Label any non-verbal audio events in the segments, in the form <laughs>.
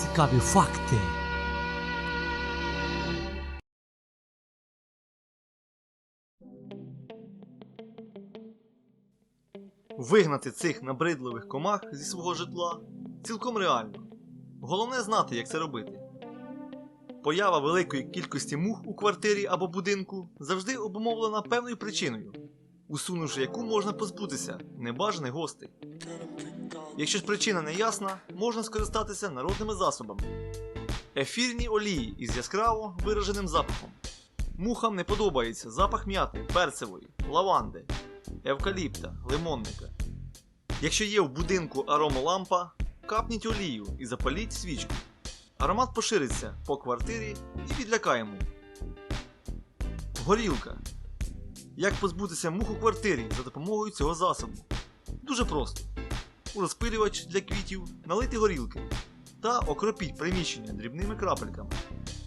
Цікаві факти. Вигнати цих набридливих комах зі свого житла цілком реально. Головне знати, як це робити. Поява великої кількості мух у квартирі або будинку завжди обумовлена певною причиною, усунувши яку можна позбутися небажаних гостей. Якщо ж причина не ясна, можна скористатися народними засобами. Ефірні олії із яскраво вираженим запахом. Мухам не подобається запах м'яти, перцевої, лаванди, евкаліпта, лимонника. Якщо є в будинку аромолампа, капніть олію і запаліть свічку. Аромат пошириться по квартирі і відлякає. Горілка. Як позбутися мух у квартирі за допомогою цього засобу? Дуже просто. У розпилювач для квітів налити горілки та окропіть приміщення дрібними крапельками.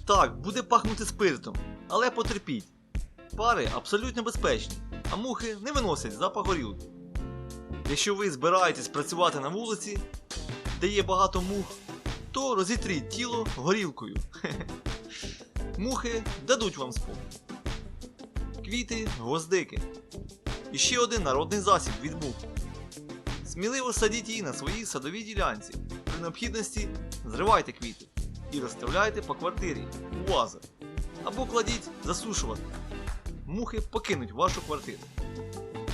Так, буде пахнути спиртом, але потерпіть. Пари абсолютно безпечні, а мухи не виносять запах горілки. Якщо ви збираєтесь працювати на вулиці, де є багато мух, то розітріть тіло горілкою. <laughs> Мухи дадуть вам спокій. Квіти, гвоздики. І ще один народний засіб від мух. Сміливо садіть її на своїй садовій ділянці. При необхідності зривайте квіти і розставляйте по квартирі у вази. Або кладіть засушувати. Мухи покинуть вашу квартиру.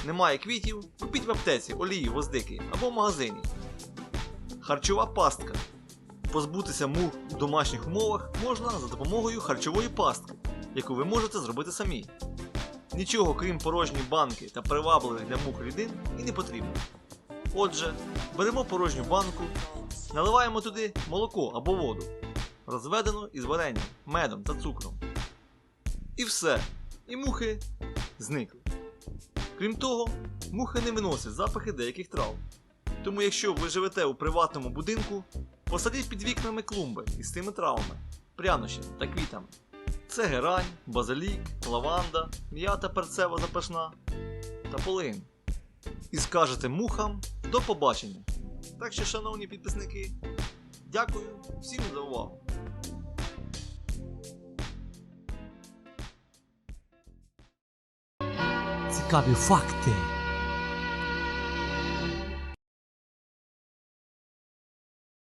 Немає квітів, купіть в аптеці олії гвоздики або в магазині. Харчова пастка. Позбутися мух в домашніх умовах можна за допомогою харчової пастки, яку ви можете зробити самі. Нічого крім порожньої банки та привабливих для мух рідин і не потрібно. Отже, беремо порожню банку, наливаємо туди молоко або воду, розведену із варенням, медом та цукром. І все. І мухи зникли. Крім того, мухи не виносять запахи деяких трав. Тому якщо ви живете у приватному будинку, посадіть під вікнами клумби із цими травами, прянощами та квітами. Це герань, базилік, лаванда, м'ята перцева запашна та полин. І скажете мухам до побачення. Так що, шановні підписники, дякую всім за увагу. Цікаві факти.